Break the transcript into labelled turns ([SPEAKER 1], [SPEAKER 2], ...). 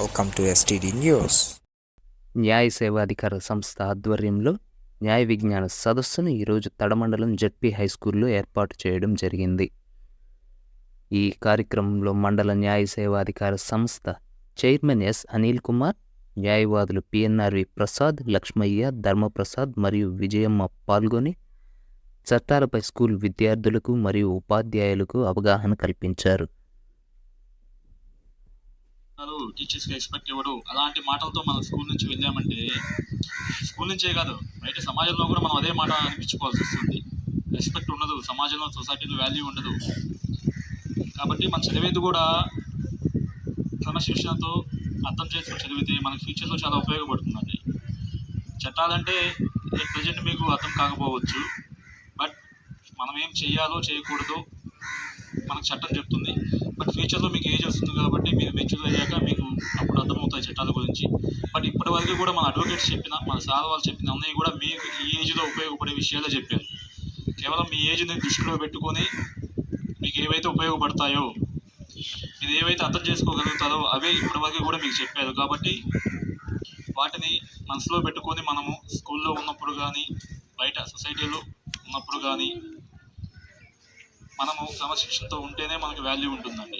[SPEAKER 1] Welcome to STD news
[SPEAKER 2] న్యాయ సేవాధికార సంస్థ ఆధ్వర్యంలో న్యాయ విజ్ఞాన సదస్సును ఈరోజు తడమండలం జడ్పీ హై స్కూల్లో ఏర్పాటు చేయడం జరిగింది. ఈ కార్యక్రమంలో మండల న్యాయ సేవాధికార సంస్థ చైర్మన్ ఎస్ అనిల్ కుమార్ న్యాయవాదులు పిఎన్ఆర్వి ప్రసాద్ లక్ష్మయ్య ధర్మప్రసాద్ మరియు విజయమ్మ పాల్గొని చట్టాలపై స్కూల్ విద్యార్థులకు మరియు ఉపాధ్యాయులకు అవగాహన కల్పించారు.
[SPEAKER 3] టీచర్స్కి ఎక్స్పెక్ట్ ఇవ్వడు. అలాంటి మాటలతో మనం స్కూల్ నుంచి వెళ్ళామంటే స్కూల్ నుంచే కాదు బయట సమాజంలో కూడా మనం అదే మాట అనిపించుకోవాల్సి వస్తుంది. రెస్పెక్ట్ ఉండదు సమాజంలో సొసైటీలో వాల్యూ ఉండదు. కాబట్టి మనం చదివేది కూడా క్రమశిక్షణతో అర్థం చేసుకుని చదివితే మనకి ఫ్యూచర్లో చాలా ఉపయోగపడుతుంది చట్టాలంటే ప్రజెంట్ మీకు అర్థం కాకపోవచ్చు బట్ మనం ఏం చేయాలో చేయకూడదో మనకు చట్టం చెప్తుంది. బట్ ఫ్యూచర్లో మీకు ఏజ్ వస్తుంది కాబట్టి మీరు మెచ్యూర్ అయ్యాక మీకు అప్పుడు అర్థమవుతాయి చట్టాల గురించి. బట్ ఇప్పటి వరకు కూడా మన అడ్వకేట్స్ చెప్పిన మన సార్ వాళ్ళు చెప్పిన అన్నీ కూడా మీకు ఈ ఏజ్లో ఉపయోగపడే విషయాలే చెప్పారు. కేవలం మీ ఏజ్ని దృష్టిలో పెట్టుకొని మీకు ఏవైతే ఉపయోగపడతాయో మీరు ఏవైతే అర్థం చేసుకోగలుగుతారో అవే ఇప్పటి వరకు కూడా మీకు చెప్పారు. కాబట్టి వాటిని మనసులో పెట్టుకొని మనము స్కూల్లో ఉన్నప్పుడు కానీ బయట సొసైటీలో ఉన్నప్పుడు కానీ మనము క్రమశిక్షణతో ఉంటేనే మనకి వాల్యూ ఉంటుందండి.